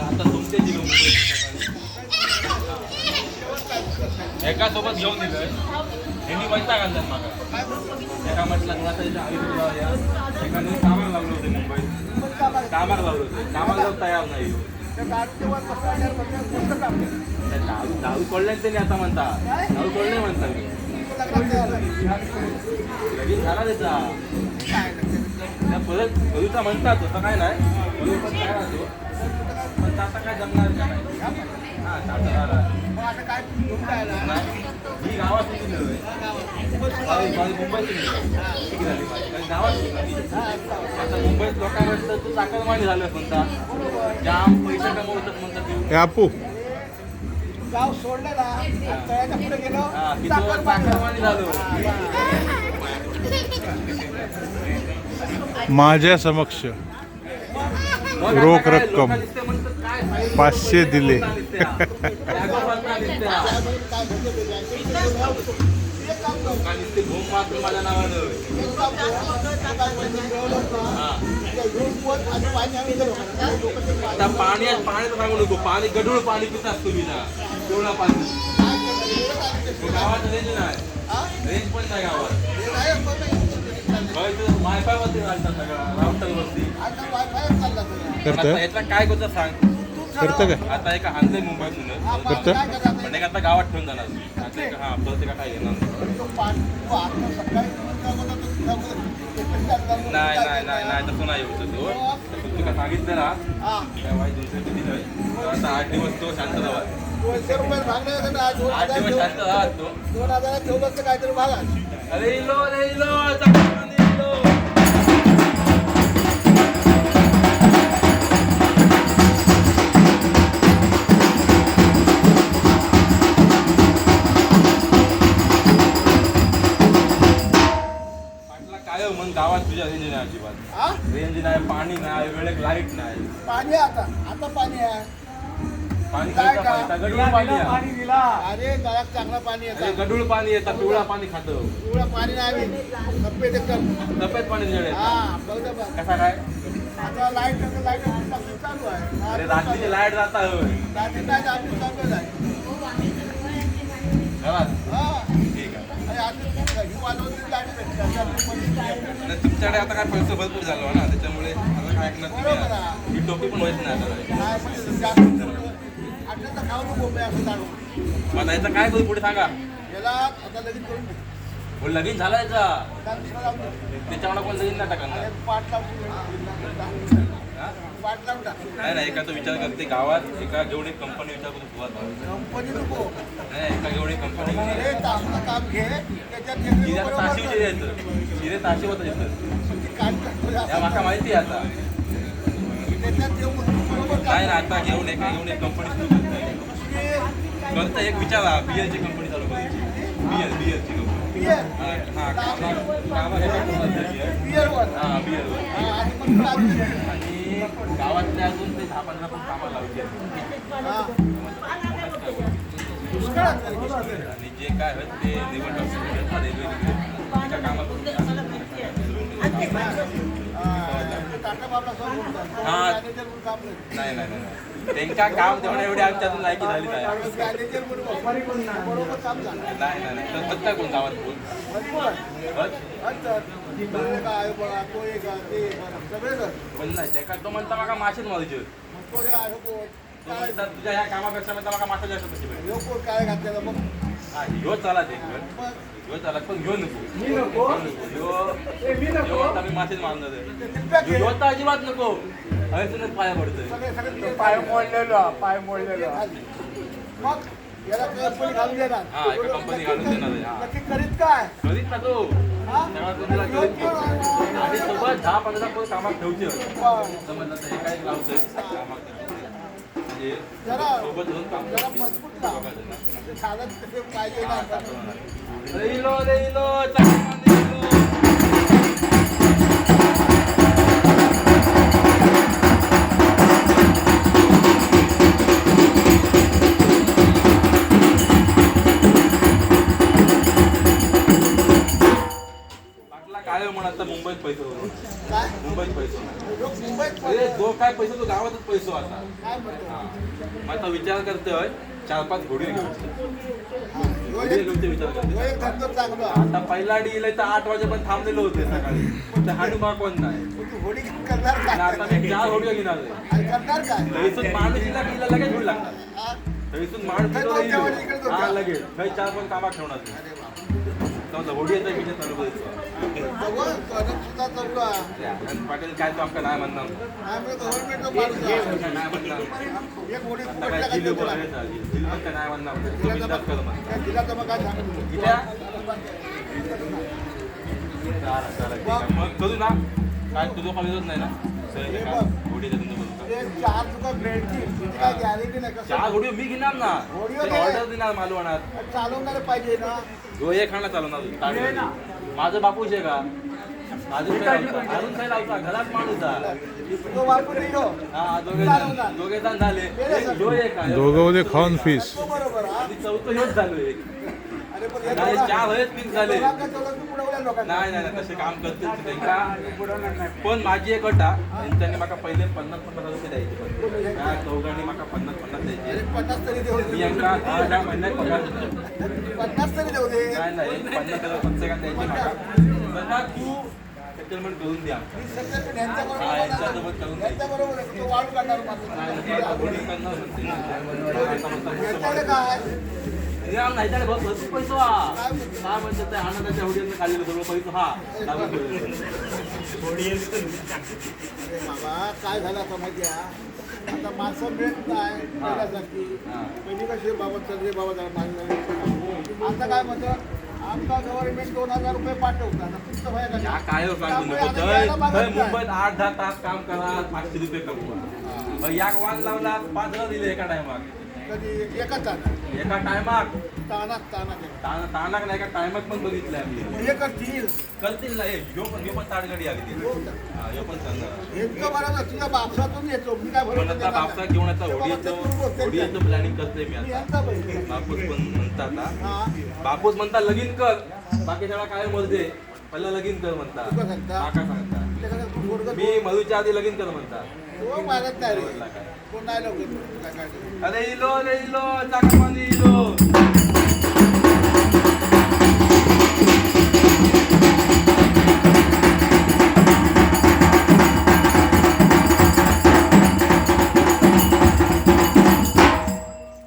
आता तुमचे जी एका सोबत घेऊन दिलं त्यांनी वैता घालतात मागा. एका म्हटलं तुला आता या. एकाने कामाला लावलं होते मुंबईत. कामाला लावलं होते. कामाला जाऊन तयार नाही दारू दारू सोडल्याने त्यांनी आता म्हणता. दारू सोडले म्हणता. मी लगेच झाला त्याचा. परत करूचा म्हणतात तसं काय नाही? कवी पण काय राहतो पण आता काय जमणार का नाही? हा? आता झाला नाही. ही गावात. निघाली माझी माझी मुंबईत निघाली ठीक झाली माझी कारण गावात निघाली आता मुंबईत लोकांना तर तू चाकरमानी झालं म्हणता. जाम पैसे कमवतात म्हणतात ते. हे आपू. गाव सोडलं ना तळ्याच्या पुढे गेलो हा की साखर तो बांधलं. चाकरमानी झालो. माझ्या समक्ष. रोख रक्कम. पाचशे दिले. पाणी पाण्याचं सांगू नको. पाणी गढूळ पाणी पितात तुम्ही ना. तेवढा पाणी. गावात रेंज नाही? रेंज पण नाही गावात. वरती घालतात राउटर वरती. करतं? आता यातला काय करतं सांग तू. करतं काय आता एका हानले मुंबईत म्हणून मग करतं? पण एक आता गावात ठेवून जाणार आता एक हा परत एका काय घेणार नाही. तो तो तो ते. नाही नाही नाही नाही तसं नाही होत तो तसं तुला सांगितलं ना हा. त्या वाईट दिवशी किती दिलं तर आता आठ दिवस तो शांत राहा आठ दिवस शांत राहा तो काहीतरी भागा अरे इलो अरे इलो रेंज नाही पाणी नाही वेळेत लाइट नाही. पाणी आहे आता. आता पाणी आहे. पाणी काय कोणतं का? पाणी? गढूळ पाणी आहे. अरे नळात चांगलं पाणी अरे येतं गढूळ पाणी येतं पिवळा पाणी खातं. एवढं पाणी नाही सफेद एकदम सफेद पाणी हा बघ बघ कसा काय? आता लाइट लाइट चालू आहे. अरे रात्रीची लाइट जाता रात्री लाइट चालू आहे. घरात हा. तुमच्याकडे आता काय पैसे भरपूर झालो ना त्याच्यामुळे आता काय ऐकणार बरोबर तुम्ही ही टोपी पण होत नाही आता काय. असं मग याचं काय करू पुढे सांगा? याला आता लगेच लगीन झाला याचा. त्याच्यामुळे कोण लगीन नाही टाकणार. नाही नाही एका तो विचार करते गावात एका जेवढी कंपनी विचार करू सुरुवात कंपनी नको. नाही एका जेवढी कंपनी काम घे. त्याच्यात ताशी कर. येतं शिरे ताशी होतं येतं माका माहिती आहे आता. नाही ना आता घेऊन एका घेऊन एक कंपनी सुरू करतोय दुसरी करता एक विचारा बियरची कंपनी चालू करायची. बियर बियरची कंपनी. हा हा बियर. हा बियर गावातल्या अजून ते दहा पंधरा पण कामाला लावली आहेत. आणि जे काय होत ते रेल्वे एका कामात काम नाही. नाही नाही. त्यांच्या काम तेवढं एवढी आमच्या अजून लायकी झाली नाही. काम नाही नाही कोण गावात बोल भरपूर आहे. बस. अच्छा. तो एक आहे बघा, तो एक आहे, ते एक आहे. सगळे जण. पण नाही त्या तो म्हणता बघा मासेच मारायचे मग तो हे आहे कोण? तो काय म्हणतात तुझ्या ह्या कामापेक्षा म्हणता जास्त काय घातलेला मग हा ह्यो चाला ते घर मग ह्यो चाला पण घेऊ नको ह्यो मारणार. ह्यो तर अजिबात नको अरे तुला पाया पडतोय सगळे सगळे पाय मोडलेलो पाय मोडलेलो. मग याला कंपनी घालून देणार हा, एका company घालून देणार आहे, हा. नक्की करीत काय करीत ना तो हा? तेव्हा तो तुला करीत नाही. आणि सोबत दहा पंधरा पोरं कामात ठेवचे बरं. समजलं तर हे काय लावतोय कामात म्हणजे जरा सोबत धरून काम जरा करते. मजबूत लाव. ते साधं ते पाहिजे ना रे इलो रे काय म्हणत आता मुंबईत पैसे मुंबईत पैसे अरे जो काय पैसे तो गावातच पैसे आता. मग आता विचार करतोय चार पाच घोडी घेऊन. हा, विचार करतोय. आता पहिला डील तर आठ वाजेपर्यंत थांबलेलो होते सकाळी. कोण नाही? पण आणि आता मी चार होडी घेणार आहे. आणि करणार काय थंयसून माणूस दिला की हिला लगेच होईल लागणार? थंयसून माणूस. लगेच थंय चार पण कामात ठेवणार पाटील काय तो आमका नाही म्हणणार नाही म्हणणार कर ना काय तुझं कॉलेजच नाही ना सर, हे चार तुका काय गॅरंटी नाही? होडी मी घेणार ना. ऑर्डर देणार मालवणात. चालवणार पाहिजे ना. जो एक खाणं चालवणार. माझं बापूच आहे का? अजून काय लावता? अजून काय लावता? घरात माणूस आहे. तो वापरून हा दोघे. जण दोघे जण झाले. एक जो एक आहे. दोघं खाऊन फीस तो बरोबर हा. आणि चौथं हेच झालो एक हे नाही, चार हेच फिक्स झाले. नाही नाही नाही, तसे काम करतील ते त्यांका पण माझी एक अट त्यांनी मला पहिले पन्नास पन्नास रुपये द्यायचे त्या चौघांनी मला पन्नास पन्नास द्यायचे. पन्नास तरी देऊ मी यांना दहा महिन्यात पगार पन्नास तरी देऊ दे. नाही नाही पन्नास हजार पंचेकांत द्यायचे मला तू सेटलमेंट करून द्या. यांच्यासोबत करून द्यायचं. नाही, हे भरपूर पैसा हा. काय म्हणतात ते आनंदाच्या होडीनं काढलेलं सगळं पैसा हा. लागून. अरे बाबा काय झालं आता माहिती आहे आता माणसं मिळत नाही पहिल्यासारखी. पहिली कशी बाबा चल रे बाबा जरा आता काय म्हणतं? आमचा गव्हर्नमेंट दोन हजार रुपये पाठवतात आता या काय हो सांगू त्यामुळे नको. आता थंय द्यायला मागत थंय नाही. मुंबईत आठ दहा तास काम करा पाचशे रुपये कमवा. मग याक वाण लावला पाच हजार दिले एका टायमाक कधी? एकच एका टायमाक तानाक तानाक ताना तानाक नाही एका टायमाक पण बघितलंय आम्ही. हे करतील. करतील ना हे ह्यो पण ह्यो पण ताडगडी आली ती. हो. हा, ह्यो पण यांचं बरोबर तुझ्या बापसातून येतो. मी काय पण आता. बापसा. घेऊन आता होडीचं प्लॅनिंग करतोय मी आता. बापूस पण म्हणतात हा. हा. बापूस म्हणता लगीन कर. बाकी त्याला काय मर्दे पहिला लगीन कर म्हणता तुका सांगता? काका सांगता. मी मधूच्या आधी लगीन कर म्हणता तो मारत नाही रे. म्हटला काय? कोण नाही लवकर काय काय अरे इलो अरे इलो चाकरमानी